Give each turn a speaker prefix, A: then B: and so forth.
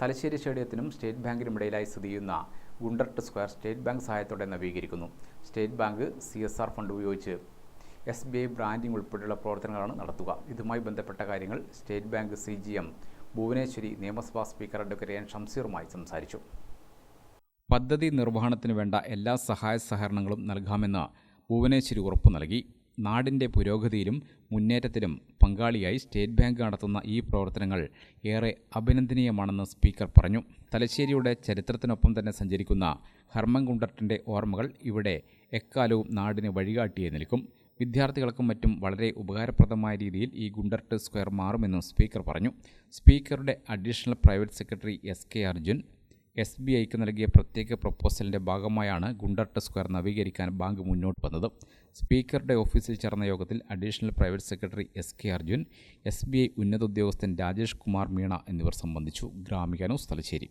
A: Thalassery സ്റ്റേഡിയത്തിനും state ബാങ്കിനും ഇടയിലായി സ്ഥിതി ചെയ്യുന്ന ഗുണ്ടർട്ട് സ്ക്വയർ സ്റ്റേറ്റ് ബാങ്ക് സഹായത്തോടെ നവീകരിക്കുന്നു. State Bank C S R fund ഉപയോഗിച്ച് എസ് ബി ഐ ബ്രാൻഡിംഗ് ഉൾപ്പെടെയുള്ള പ്രവർത്തനങ്ങളാണ് നടത്തുക. ഇതുമായി ബന്ധപ്പെട്ട കാര്യങ്ങൾ State Bank C G M Bhuvaneswari നിയമസഭാ സ്പീക്കർ അഡ്വക്കേറ്റ് എൻ ഷംസീറുമായി സംസാരിച്ചു. പദ്ധതി നിർവഹണത്തിന് വേണ്ട എല്ലാ സഹായ സഹകരണങ്ങളും നൽകാമെന്ന് ഭുവനേശ്വരി ഉറപ്പു നൽകി. നാടിന്റെ പുരോഗതിയിലും മുന്നേറ്റത്തിലും പങ്കാളിയായി സ്റ്റേറ്റ് ബാങ്ക് നടത്തുന്ന ഈ പ്രവർത്തനങ്ങൾ ഏറെ അഭിനന്ദനീയമാണെന്ന് സ്പീക്കർ പറഞ്ഞു. തലശ്ശേരിയുടെ ചരിത്രത്തിനൊപ്പം തന്നെ സഞ്ചരിക്കുന്ന ഹർമൻ ഗുണ്ടർട്ടിന്റെ ഓർമ്മകൾ ഇവിടെ എക്കാലവും നാടിന് വഴികാട്ടിയേ നിൽക്കും. വിദ്യാർത്ഥികൾക്കും മറ്റും വളരെ ഉപകാരപ്രദമായ രീതിയിൽ ഈ ഗുണ്ടർട്ട് സ്ക്വയർ മാറുമെന്നും സ്പീക്കർ പറഞ്ഞു. സ്പീക്കറുടെ additional private secretary S K Arjun S B ഐക്ക് നൽകിയ പ്രത്യേക പ്രപ്പോസലിന്റെ ഭാഗമായാണ് ഗുണ്ടർട്ട് സ്ക്വയർ നവീകരിക്കാൻ ബാങ്ക് മുന്നോട്ട് വന്നത്. സ്പീക്കറുടെ ഓഫീസിൽ ചേർന്ന യോഗത്തിൽ additional private secretary S K Arjun S B I ഉന്നത ഉദ്യോഗസ്ഥൻ രാജേഷ് കുമാർ മീണ എന്നിവർ സംബന്ധിച്ചു. Gramika news Thalassery.